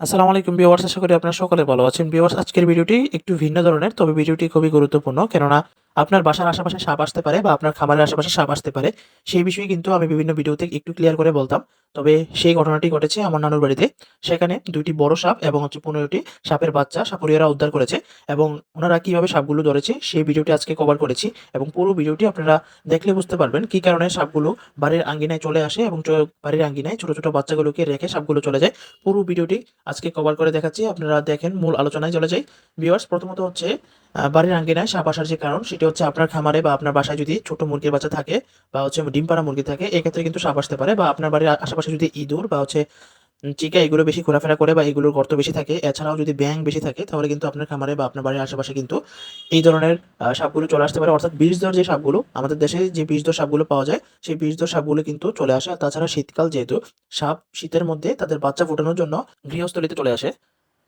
আসসালামু আলাইকুম বিওয়ার্স আশা করি আপনারা সকলে ভালো আছেন। বিওয়ার্স আজকের ভিডিওটি একটু ভিন্ন ধরনের, তবে ভিডিওটি খুবই গুরুত্বপূর্ণ। কেননা আপনার বাসার আশেপাশে সাপ আসতে পারে বা আপনার খামারের আশেপাশে সাপ আসতে পারে, সেই বিষয়ে কিন্তু আমি বিভিন্ন ভিডিওতে একটু ক্লিয়ার করে বলতাম। তবে সেই ঘটনাটি ঘটেছে আমার নানুর বাড়িতে। সেখানে দুইটি বড় সাপ এবং হচ্ছে পনেরোটি সাপের বাচ্চা সাপুরিয়ারা উদ্ধার করেছে এবং ওনারা কীভাবে সাপগুলো ধরেছে সেই ভিডিওটি আজকে কভার করেছি এবং পুরো ভিডিওটি আপনারা দেখলে বুঝতে পারবেন কি কারণে সাপগুলো বাড়ির আঙ্গিনায় চলে আসে এবং বাড়ির আঙ্গিনায় ছোট ছোট বাচ্চাগুলোকে রেখে সাপগুলো চলে যায়। পুরো ভিডিওটি আজকে কভার করে দেখাচ্ছি, আপনারা দেখেন মূল আলোচনায় চলে যাই। ভিউয়ার্স প্রথমত হচ্ছে বাড়ির আঙ্গিনায় সাপ আসার যে কারণ, সেটি হচ্ছে আপনার খামারে বা আপনার বাসায় যদি ছোট মুরগির বাচ্চা থাকে বা হচ্ছে ডিম পাড়া মুরগি থাকে, এক্ষেত্রে কিন্তু সাপ আসতে পারে। বা আপনার বাড়ির আশেপাশে যদি ইঁদুর বা হচ্ছে চিকা এগুলো বেশি ঘোরাফেরা করে বা এগুলোর গর্ত বেশি থাকে, এছাড়াও যদি ব্যাং বেশি থাকে, তাহলে কিন্তু আপনার খামারে বা আপনার বাড়ির আশেপাশে কিন্তু এই ধরনের সাপগুলো চলে আসতে পারে। অর্থাৎ বিষধর যে সাপগুলো, আমাদের দেশে যে বিষধর সাপগুলো পাওয়া যায়, সেই বিষধর সাপগুলো কিন্তু চলে আসে। তাছাড়া শীতকাল যেহেতু, সাপ শীতের মধ্যে তাদের বাচ্চা ফোটানোর জন্য গৃহস্থলিতে চলে আসে।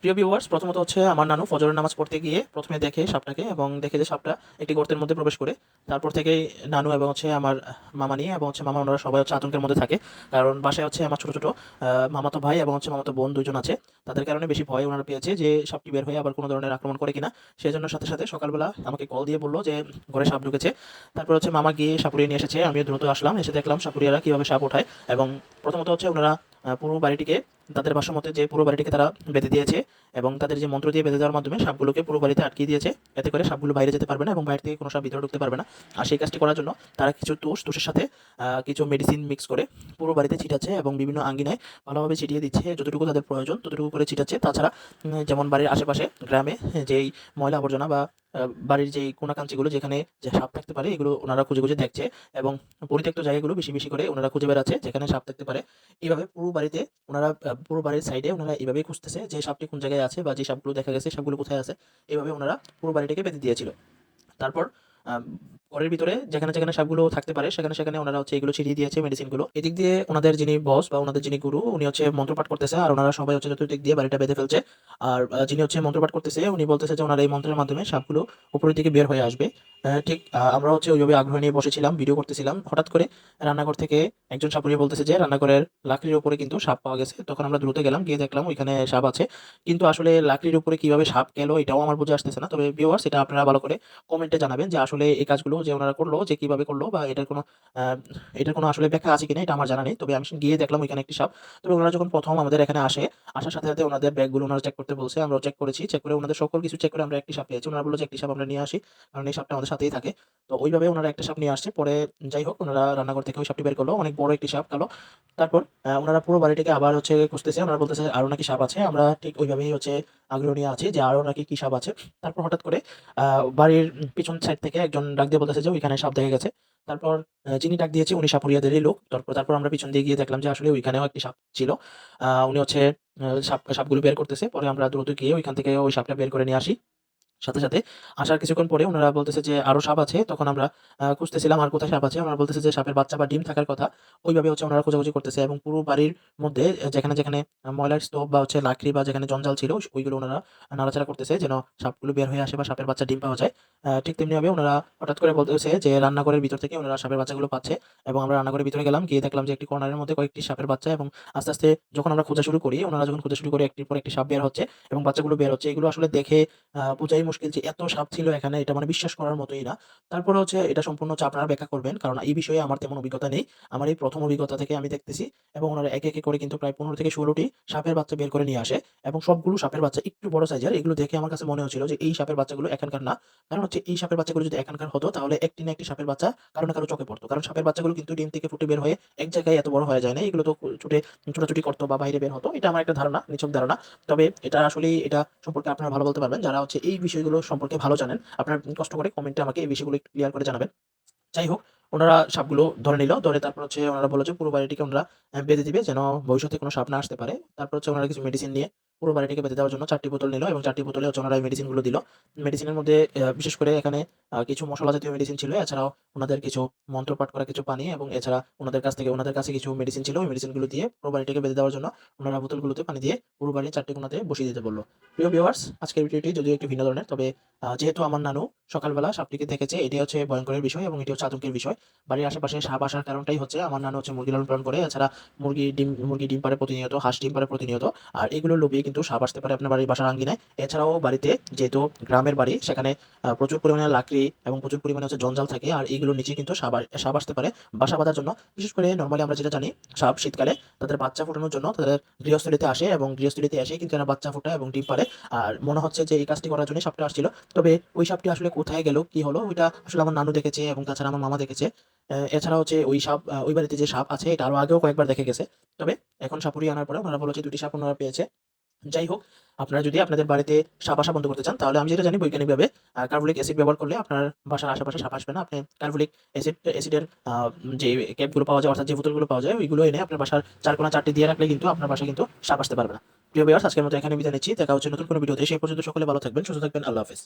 প্রিয় ভিউয়ার্স প্রথমত হচ্ছে আমার নানু ফজরের নামাজ পড়তে গিয়ে প্রথমে দেখে সাপটাকে এবং দেখে যে সাপটা একটি গর্তের মধ্যে প্রবেশ করে। তারপর থেকেই নানু এবং হচ্ছে আমার মামা নিয়ে এবং হচ্ছে মামা, ওনারা সবাই হচ্ছে আতঙ্কের মধ্যে থাকে। কারণ বাসায় হচ্ছে আমার ছোট ছোট মামাতো ভাই এবং হচ্ছে মামাতো বোন দুজন আছে। তাদের কারণে বেশি ভয় ওনারা পেয়েছে যে সাপটি বের হয়ে আবার কোনো ধরনের আক্রমণ করে কিনা। সেই জন্য সাথে সাথে সকালবেলা আমাকে কল দিয়ে বলল যে ঘরে সাপ ঢুকেছে। তারপর হচ্ছে মামা গিয়ে সাপুরিয়ে নিয়ে এসেছে। আমিও দ্রুত আসলাম। এসে দেখলাম সাপুরিয়ারা কীভাবে সাপ ওঠায়। এবং প্রথমত হচ্ছে ওনারা পুরো বাড়িটিকে তাদের ভাষ্য মতে যে পুরো বাড়িটিকে তারা বেঁধে দিয়েছে এবং তাদের যে মন্ত্র দিয়ে বেঁধে দেওয়ার মাধ্যমে সাপগুলোকে পুরো বাড়িতে আটকে দিয়েছে, এতে করে সাপগুলো বাইরে যেতে পারবে না এবং বাইরে থেকে কোনো সাপ ভিতরে ঢুকতে পারবে না। আর সেই কাজটি করার জন্য তারা কিছু তুষ, তুষের সাথে কিছু মেডিসিন মিক্স করে পুরো বাড়িতে ছিটাচ্ছে এবং বিভিন্ন আঙ্গিনায় ভালোভাবে ছিটিয়ে দিচ্ছে, যতটুকু তাদের প্রয়োজন ততটুকু করে ছিটাচ্ছে। তাছাড়া যেমন বাড়ির আশেপাশে গ্রামে যেই ময়লা আবর্জনা বা বাড়ির যেই কোনাকাঞ্চিগুলো যেখানে যে সাপ থাকতে পারে, এগুলো ওনারা খুঁজে খুঁজে দেখছে এবং পরিত্যক্ত জায়গাগুলো বেশি বেশি করে ওনারা খুঁজে বেড়াচ্ছে যেখানে সাপ থাকতে পারে। এইভাবে পুরো বাড়িতে ওনারা পুরো বাড়ির সাইডে ওনারা এইভাবেই খুঁজতেছে যে সাপটি কোন জায়গায় আছে বা যে সাপগুলো দেখা গেছে, সাপগুলো কোথায় আছে। এইভাবে ওনারা পুরো বাড়িটাকে বেঁধে দিয়েছিল। তারপর ঘরের ভিতরে যেখানে যেখানে সাপগুলো থাকতে পারে, সেখানে সেখানে ওনারা হচ্ছে এগুলো ছিটিয়ে দিয়েছে মেডিসিনগুলো এদিক দিয়ে ওনাদের যিনি বস বা ওনাদের যিনি গুরু উনি হচ্ছে মন্ত্রপাঠ করতেছে আর ওনারা সবাই হচ্ছে চতুর্দিক দিয়ে বাড়িটা বেঁধে ফেলছে। আর যিনি হচ্ছে মন্ত্রপাঠ করতেছে, উনি বলতেছে যে ওনার এই মন্ত্রের মাধ্যমে সাপগুলো উপরের দিকে বের হয়ে আসবে। ঠিক আমরা হচ্ছে ওইভাবে আগ্রহ নিয়ে বসেছিলাম ভিডিও করতেছিলাম। হঠাৎ করে রান্নাঘর থেকে একজন সাপুরিয়া বলতেছে যে, রান্নাঘরের লাকড়ির উপরে কিন্তু সাপ পাওয়া গেছে। তখন আমরা দ্রুত গেলাম, গিয়ে দেখলাম ওইখানে সাপ আছে। কিন্তু আসলে লাকড়ির উপরে কীভাবে সাপ গেল, এটাও আমার বুঝে আসতেছে না। তবে ভিউয়ার্স এটা আপনারা ভালো করে কমেন্টে জানাবেন যে আসলে এই কাজগুলো যে ওনারা করল, যে কীভাবে করল বা এটার কোনো এটার কোনো আসলে ব্যাখ্যা আছে কিনা এটা আমার জানা নেই। তবে আমি গিয়ে দেখলাম ওইখানে একটি সাপ। তবে ওনারা যখন প্রথম আমাদের এখানে আসে, আসার সাথে সাথে ওনাদের ব্যাগগুলো ওনারা চেক করতে বলছে আমরা চেক করেছি চেক করে ওনাদের সকল কিছু চেক করে আমরা একটি সাপ পেয়েছি। ওনারা বলল যে একটি সাপ আমরা নিয়ে আসি, কারণ এই সাপটা আমাদের সাথেই থাকে। তো ওইভাবে ওনারা একটা সাপ নিয়ে আসছে, পরে যাই হোক, ওনারা রান্নাঘর থেকে ওই সাপটি বের করল। অনেক বড় একটি সাপ, কালো। তারপর ওনারা পুরো বাড়িটাকে আবার হচ্ছে খুঁজতেছে। ওনারা বলতেছে আরও নাকি সাপ আছে। আমরা ঠিক ওইভাবেই হচ্ছে আগ্রহ নিয়ে আছি যে আরও নাকি কী সাপ আছে। তারপর হঠাৎ করে বাড়ির পিছন সাইড থেকে একজন ডাক দিয়ে বলতেছে যে ওইখানে সাপ দেখা গেছে। তারপর যিনি ডাক দিয়েছে উনি সাপুরিয়াদেরই লোক। তারপর তারপর আমরা পিছন দিয়ে গিয়ে দেখলাম যে আসলে ওইখানেও একটি সাপ ছিল। উনি হচ্ছে সাপ, সাপগুলো বের করতেছে। পরে আমরা দ্রুত গিয়ে ওইখান থেকে ওই সাপটা বের করে নিয়ে আসি। সাথে সাথে আসার কিছুক্ষণ পরে ওনারা বলতেছে যে আরও সাপ আছে, তখন আমরা খুঁজতেছিলাম আর কোথায় সাপ আছে, ওনারা বলতেছে যে সাপের বাচ্চা বা ডিম থাকার কথা। ওইভাবে হচ্ছে ওনারা খোঁজাখুঁজি করতেছে এবং পুরো বাড়ির মধ্যে যেখানে যেখানে ময়লার স্তূপ বা হচ্ছে লাকড়ি বা যেখানে জঞ্জাল ছিল ওইগুলো ওনারা নাড়াচাড়া করতেছে যেন সাপগুলো বের হয়ে আসে বা সাপের বাচ্চা ডিম পাওয়া যায়। ঠিক তেমনিভাবে ওনারা হঠাৎ করে বলতেছে যে রান্নাঘরের ভিতর থেকে ওনারা সাপের বাচ্চাগুলো পাচ্ছে এবং আমরা রান্নাঘরের ভিতরে গেলাম, গিয়ে দেখলাম যে একটি কর্নারের মধ্যে কয়েকটি সাপের বাচ্চা এবং আস্তে আস্তে যখন আমরা খোঁজা শুরু করি, ওনারা যখন খোঁজা শুরু করে একটির পর একটি সাপ বের হচ্ছে এবং বাচ্চাগুলো বের হচ্ছে, এগুলো আসলে দেখে বোঝাই মুশকিল যে এত সাপ ছিল এখানে, এটা মানে বিশ্বাস করার মতোই না। তারপরে হচ্ছে এটা সম্পূর্ণ হচ্ছে আপনারা ব্যাখ্যা করবেন, কারণ এই বিষয়ে আমার তেমন অভিজ্ঞতা নেই। আমার এই প্রথম অভিজ্ঞতা থেকে আমি দেখতেছি এবং ওনারা একে একে করে কিন্তু প্রায় পনেরো থেকে ষোলোটি সাপের বাচ্চা বের করে নিয়ে আসে এবং সবগুলো সাপের বাচ্চা একটু বড় সাইজের এগুলো দেখে আমার কাছে মনে হচ্ছিল যে এই সাপের বাচ্চাগুলো এখানকার না। কারণ হচ্ছে এই সাপের বাচ্চাগুলো যদি এখানকার হতো, তাহলে একটি না একটি সাপের বাচ্চা কারও না কারও চোখে পড়তো। কারণ সাপের বাচ্চাগুলো কিন্তু ডিম থেকে ফুটে বের হয়ে এক জায়গায় এত বড় হয়ে যায় না, এগুলো তো ছুটে, ছোটাছুটি করতো বা বাইরে বের হতো। এটা আমার একটা ধারণা, নিছক ধারণা। তবে এটা আসলে এটা সম্পর্কে আপনারা ভালো বলতে পারবেন। যারা হচ্ছে এই বিষয়গুলো সম্পর্কে ভালো জানেন, আপনার কষ্ট করে কমেন্টে আমাকে এই বিষয়গুলো একটু ক্লিয়ার করে জানাবেন। যাই হোক, ওনারা সাপগুলো ধরে নিল, ধরে তারপর হচ্ছে ওনারা বলেছে পুরো বাড়িটিকে ওনারা বেঁধে দিবে যেন ভবিষ্যতে কোনো সাপ না আসতে পারে। তারপর হচ্ছে ওনারা কিছু মেডিসিন নিয়ে পুরো বাড়িটিকে বেঁধে দেওয়ার জন্য চারটি বোতল নিল এবং চারটি বোতলে ওনারা মেডিসিনগুলো দিল। মেডিসিনের মধ্যে বিশেষ করে এখানে কিছু মশলা জাতীয় মেডিসিন ছিল, এছাড়াও ওনাদের কিছু মন্ত্রপাঠ করা কিছু পানি এবং এছাড়া ওনাদের কাছ থেকে, ওনাদের কাছে কিছু মেডিসিন ছিল, ওই মেডিসিনগুলো দিয়ে পুরো বাড়িটিকে বেঁধে দেওয়ার জন্য ওনারা বোতলগুলোতে পানি দিয়ে পুরো বাড়ির চারটি কোনাতে বসিয়ে দিতে বলল। প্রিয় ভিউয়ার্স আজকের ভিডিওটি যদিও একটু ভিন্ন ধরনের, তবে যেহেতু আমার নানু সকালবেলা সাপটিকে দেখেছে এটি হচ্ছে ভয়ঙ্করের বিষয় এবং এটি হচ্ছে আতঙ্কের বিষয়। বাড়ির আশেপাশে সাপ আসার কারণটাই হচ্ছে আমার নানু হচ্ছে মুরগি লালন পালন করে, এছাড়া মুরগি ডিম মুরগি ডিম পারে প্রতিনিয়ত, হাঁস ডিম পারে প্রতিনিয়ত, আর এগুলো লোভিয়ে কিন্তু সাপ আসতে পারে আপনার বাড়ির বাসার আঙ্গিনায়। এছাড়াও বাড়িতে যেহেতু গ্রামের বাড়ি, সেখানে প্রচুর পরিমাণে লাকড়ি এবং প্রচুর পরিমাণে হচ্ছে জঞ্জাল থাকে, আর এইগুলোর নিচে কিন্তু সাপ আসতে পারে বাসা বাঁধার জন্য। বিশেষ করে নর্মালি আমরা যেটা জানি, সাপ শীতকালে তাদের বাচ্চা ফোটানোর জন্য তাদের গৃহস্থলীতে আসে এবং গৃহস্থলীতে এসে কিন্তু এরা বাচ্চা ফোটায় এবং ডিম পারে আর মনে হচ্ছে যে এই কাজটি করার জন্য সাপটা আসছিল। তবে ওই সাপটি আসলে কোথায় গেল, কি হলো, ওইটা আসলে আমার নানু দেখেছে এবং তাছাড়া আমার মামা দেখেছে। এছাড়া হচ্ছে ওই সাপ ওই বাড়িতে যে সাপ আছে, এটা আরও আগেও কয়েকবার দেখে গেছে। তবে এখন সাপুরি আনার পরে ওনারা বলেছে দুটি সাপ ওনারা পেয়েছে। যাই হোক আপনারা যদি আপনাদের বাড়িতে সাপ আসা বন্ধ করতে চান, তাহলে আমি যেটা জানি বৈজ্ঞানিকভাবে কার্বলিক অ্যাসিড ব্যবহার করলে আপনার বাসার আশেপাশে সাপ আসবে না। আপনি কার্বলিক অ্যাসিড, অ্যাসিডের যে ক্যাপগুলো পাওয়া যায়, অর্থাৎ যে বোতলগুলো পাওয়া যায়, ওইগুলো এনে আপনার বাসার চার কোনা চারটি দিয়ে রাখলে কিন্তু আপনার বাসায় কিন্তু সাপ আসতে পারবে না। প্রিয় বিয়ার্স আজকের মতো এখানে বিদায় নিচ্ছি। দেখা হচ্ছে নতুন কোনো ভিডিওতে। সেই পর্যন্ত সকলে ভালো থাকবেন, সুস্থ থাকবেন। আল্লাহ হাফেজ।